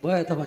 不爱他吧。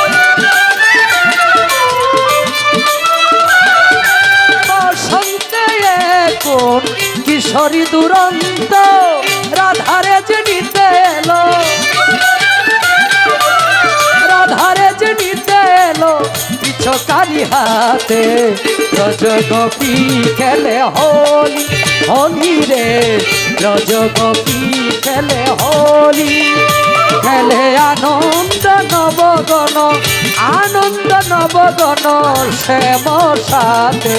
কোন কিশোরী দুরন্ত, রাধারে যে নিতে এলো। রাধারে যে নিতে এলো পিছকারি হাতে, রজ গোপী খেলে হোলি হোলি রে, রজ গোপী খেলে হোলি, খেলে আনন্দ আনন্দ শ্যাম সাথে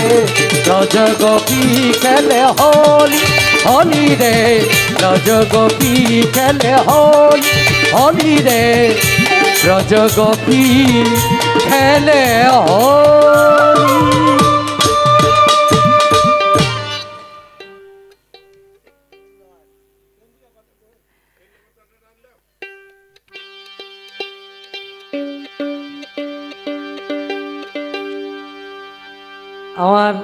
রজ গোপী খেলে হোলি হোলি রে। রজ গোপী খেলে হোলি হোলি রে। রজ গোপী খেলে হোলি। আমার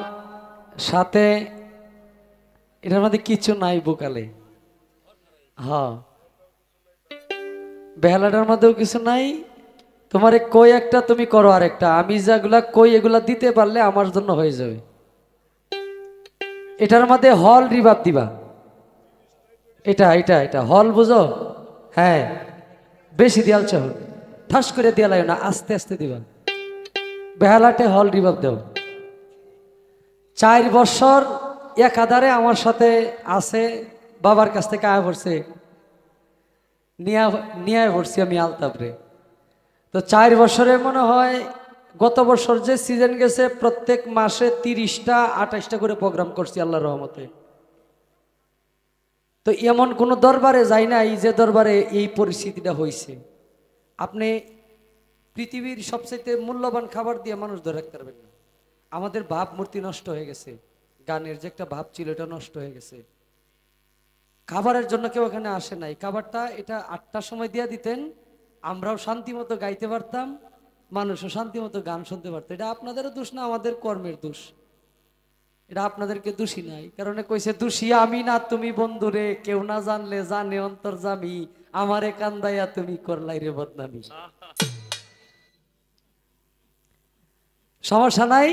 সাথে এটার মধ্যে কিছু নাই বোকালে। হ্যাঁ। বেহালাটার মধ্যেও কিছু নাই। তোমার কই একটা, তুমি করো আর একটা আমি যাগুলা কই, এগুলা দিতে পারলে আমার জন্য হয়ে যাবে। এটার মধ্যে হল রিভাব দিবা। এটা এটা এটা। হল বুঝো? হ্যাঁ। বেশি দেয়াল চাহ ঠাস করে দেয়ালাই না, আস্তে আস্তে দিবা। বেহালাটে হল রিভাব দেও। চার বছর একাধারে আমার সাথে আছে, বাবার কাছ থেকে আয় পড়ছে। নিয়া পড়ছি আমি আলতাপরে। তো চার বছরে মনে হয় গত বছর যে সিজন গেছে, প্রত্যেক মাসে তিরিশটা, আঠাশটা করে প্রোগ্রাম করছি আল্লাহ রহমতে। তো এমন কোনো দরবারে যাই নাই যে দরবারে এই পরিস্থিতিটা হয়েছে আপনি পৃথিবীর সবচেয়ে মূল্যবান খাবার দিয়ে মানুষ ধরে রাখতে পারবেন না। আমাদের ভাব মূর্তি নষ্ট হয়ে গেছে। গানের যে একটা ভাব ছিল এটা নষ্ট হয়ে গেছে। খাবারের জন্য কেউ এখানে আসে নাই। খাবারটা এটা আটটার সময় দিয়ে দিতেন আমরাও শান্তি মতো গাইতে পারতাম মানুষও শান্তি মতো গান শুনতে পারতো। এটা আপনাদেরও দোষ না আমাদের কর্মের দোষ। এটা আপনাদেরকে দোষী নাই। কারণ কইছে দোষী আমি না তুমি বন্ধুরে কেউ না জানলে জানে অন্তর জামি। আমারে কান্দাইয়া তুমি করলাই রে বদনামি। সমস্যা নাই?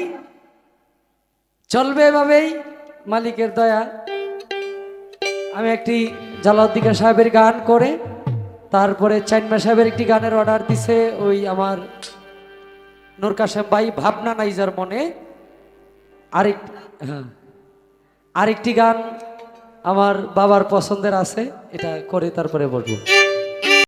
চলবে এভাবেই, মালিকের দয়া। আমি একটি জালাউদ্দিকা সাহেবের গান করে, তারপরে চাইনমা সাহেবের একটি গানের অর্ডার দিছে ওই আমার নূর কাশেম ভাই ভাবনা নাইজার মনে। আরেক হ্যাঁ আরেকটি গান আমার বাবার পছন্দের আছে, এটা করে তারপরে বলব।